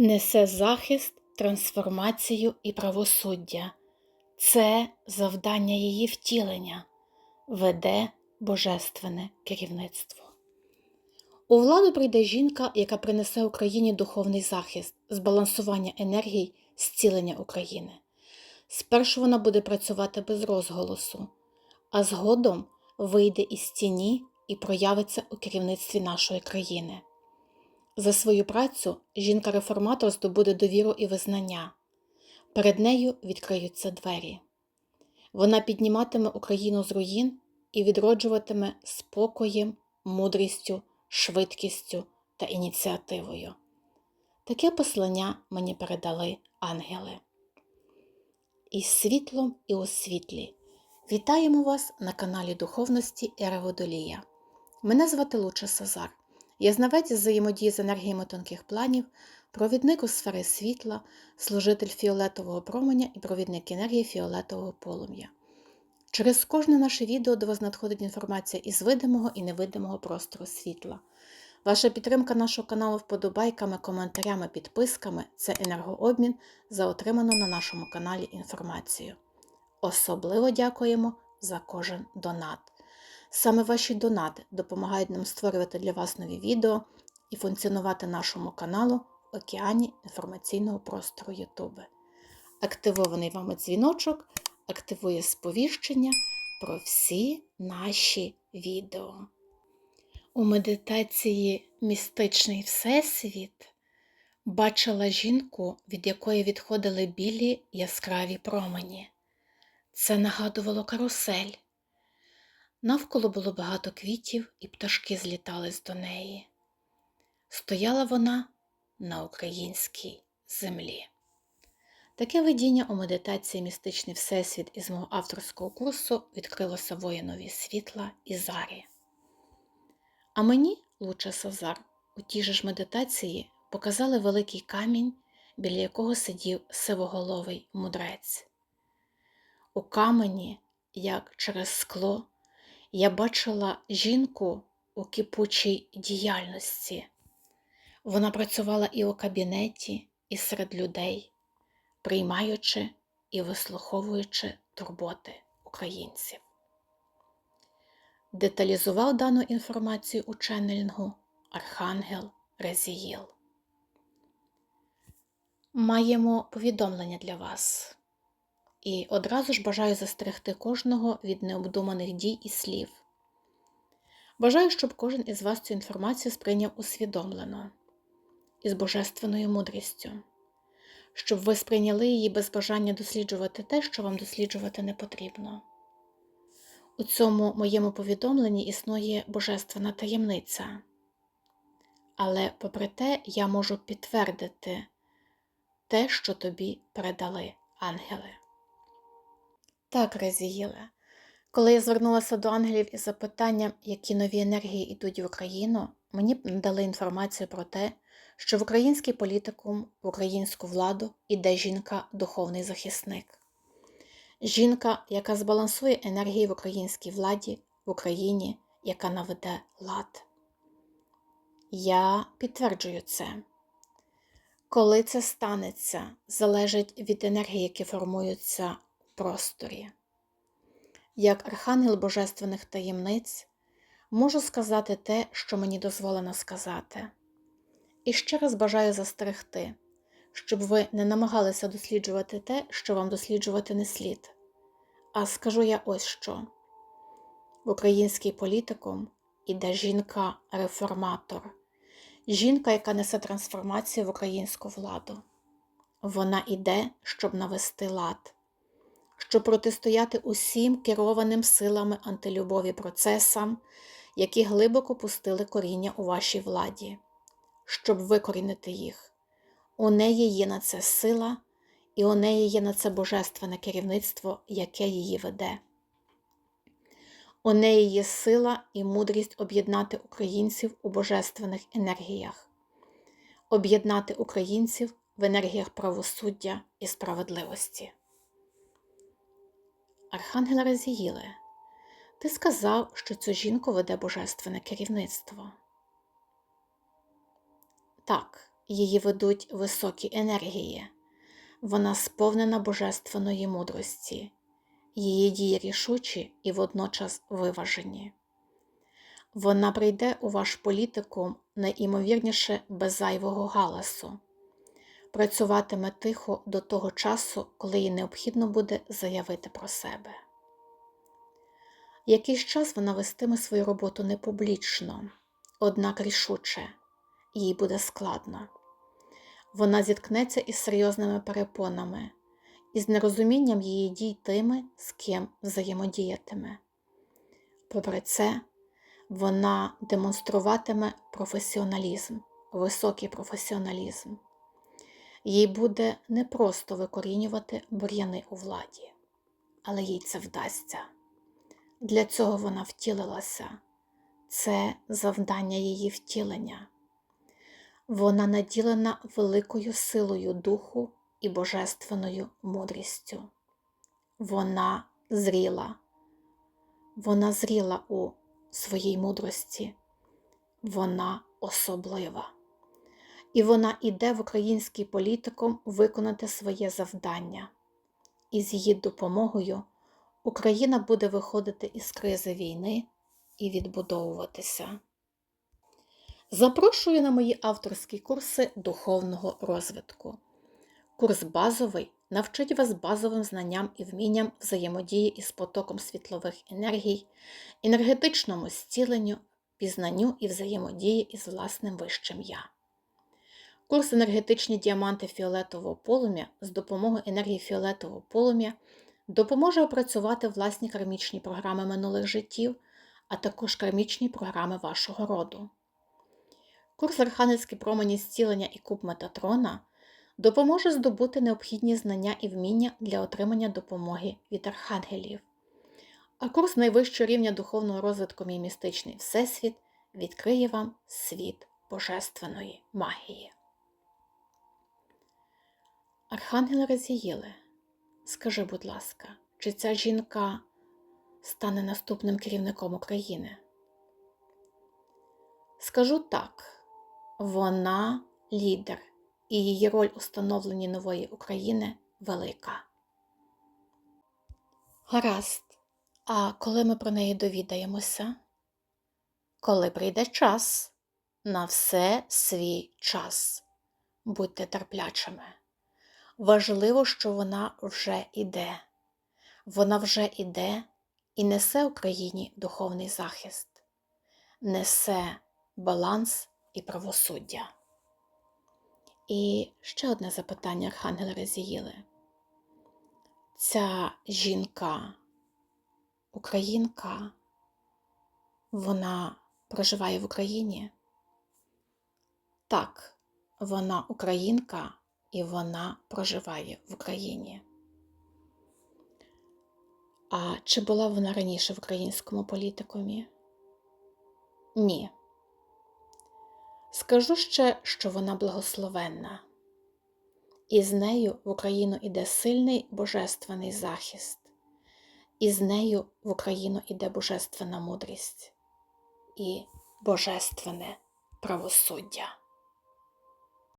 несе захист, трансформацію і правосуддя. Це завдання її втілення, веде божественне керівництво. У владу прийде жінка, яка принесе Україні духовний захист, збалансування енергій, зцілення України. Спершу вона буде працювати без розголосу, а згодом вийде із тіні і проявиться у керівництві нашої країни. За свою працю жінка-реформатор здобуде довіру і визнання. Перед нею відкриються двері. Вона підніматиме Україну з руїн і відроджуватиме спокоєм, мудрістю, швидкістю та ініціативою. Таке послання мені передали ангели. Із світлом і у світлі. Вітаємо вас на каналі Духовності Ера Водолія. Мене звати Луча Сазар. Я знавець взаємодії з енергіями тонких планів, провідник у сфери світла, служитель фіолетового променя і провідник енергії фіолетового полум'я. Через кожне наше відео до вас надходить інформація із видимого і невидимого простору світла. Ваша підтримка нашого каналу вподобайками, коментарями, підписками це енергообмін за отриману на нашому каналі інформацію. Особливо дякуємо за кожен донат. Саме ваші донати допомагають нам створювати для вас нові відео і функціонувати нашому каналу в океані інформаційного простору Ютуби. Активований вами дзвіночок активує сповіщення про всі наші відео. У медитації Містичний Всесвіт бачила жінку, від якої відходили білі яскраві промені. Це нагадувало карусель. Навколо було багато квітів, і пташки злітались до неї. Стояла вона на українській землі. Таке видіння у медитації Містичний Всесвіт із мого авторського курсу відкрилося воїнові світла і зарі. А мені, Луча Сазар, у тій же ж медитації показали великий камінь, біля якого сидів сивоголовий мудрець. У камені, як через скло, я бачила жінку у кипучій діяльності. Вона працювала і у кабінеті, і серед людей, приймаючи і вислуховуючи турботи українців. Деталізував дану інформацію у ченнелінгу Архангел Резіїл. Маємо повідомлення для вас. І одразу ж бажаю застерегти кожного від необдуманих дій і слів. Бажаю, щоб кожен із вас цю інформацію сприйняв усвідомлено і з божественною мудрістю, щоб ви сприйняли її без бажання досліджувати те, що вам досліджувати не потрібно. У цьому моєму повідомленні існує божественна таємниця. Але, попри те, я можу підтвердити те, що тобі передали ангели. Так, Резіїле, коли я звернулася до ангелів із запитанням, які нові енергії йдуть в Україну, мені надали інформацію про те, що в український політикум, в українську владу іде жінка-духовний захисник. Жінка, яка збалансує енергії в українській владі, в Україні, яка наведе лад. Я підтверджую це. Коли це станеться, залежить від енергії, які формуються просторі. Як архангел божественних таємниць, можу сказати те, що мені дозволено сказати. І ще раз бажаю застерегти, щоб ви не намагалися досліджувати те, що вам досліджувати не слід. А скажу я ось що: в український політикум іде жінка-реформатор, жінка, яка несе трансформацію в українську владу. Вона іде, щоб навести лад, щоб протистояти усім керованим силами антилюбові процесам, які глибоко пустили коріння у вашій владі, щоб викорінити їх. У неї є на це сила, і у неї є на це божественне керівництво, яке її веде. У неї є сила і мудрість об'єднати українців у божественних енергіях, об'єднати українців в енергіях правосуддя і справедливості. Архангел Резіїле, ти сказав, що цю жінку веде божественне керівництво. Так, її ведуть високі енергії. Вона сповнена божественної мудрості, її дії рішучі і водночас виважені. Вона прийде у ваш політикум найімовірніше без зайвого галасу, працюватиме тихо до того часу, коли їй необхідно буде заявити про себе. Якийсь час вона вестиме свою роботу не публічно, однак рішуче, їй буде складно. Вона зіткнеться із серйозними перепонами, із нерозумінням її дій тими, з ким взаємодіятиме. Попри це, вона демонструватиме професіоналізм, високий професіоналізм. Їй буде не просто викорінювати бур'яни у владі, але їй це вдасться. Для цього вона втілилася. Це завдання її втілення. Вона наділена великою силою духу і божественною мудрістю. Вона зріла. Вона зріла у своїй мудрості. Вона особлива. І вона іде в український політикум виконати своє завдання. І з її допомогою Україна буде виходити із кризи війни і відбудовуватися. Запрошую на мої авторські курси духовного розвитку. Курс базовий навчить вас базовим знанням і вмінням взаємодії із потоком світлових енергій, енергетичному зціленню, пізнанню і взаємодії із власним вищим я. Курс енергетичні діаманти фіолетового полум'я з допомогою енергії фіолетового полум'я допоможе опрацювати власні кармічні програми минулих життів, а також кармічні програми вашого роду. Курс Архангельські промені зцілення і куб Метатрона допоможе здобути необхідні знання і вміння для отримання допомоги від архангелів. А курс найвищого рівня духовного розвитку Мій містичний Всесвіт відкриє вам світ божественної магії. Архангел Разіїле, скажи, будь ласка, чи ця жінка стане наступним керівником України? Скажу так, вона лідер, і її роль у становленні нової України велика. Гаразд. А коли ми про неї довідаємося? Коли прийде час, на все свій час. Будьте терплячими. Важливо, що вона вже іде. Вона вже іде і несе Україні духовний захист, несе баланс і правосуддя. І ще одне запитання Архангела Резіїли. Ця жінка, українка, вона проживає в Україні? Так, вона українка і вона проживає в Україні. А чи була вона раніше в українському політикумі? Ні. Скажу ще, що вона благословенна, і з нею в Україну іде сильний божественний захист, і з нею в Україну іде божественна мудрість і божественне правосуддя.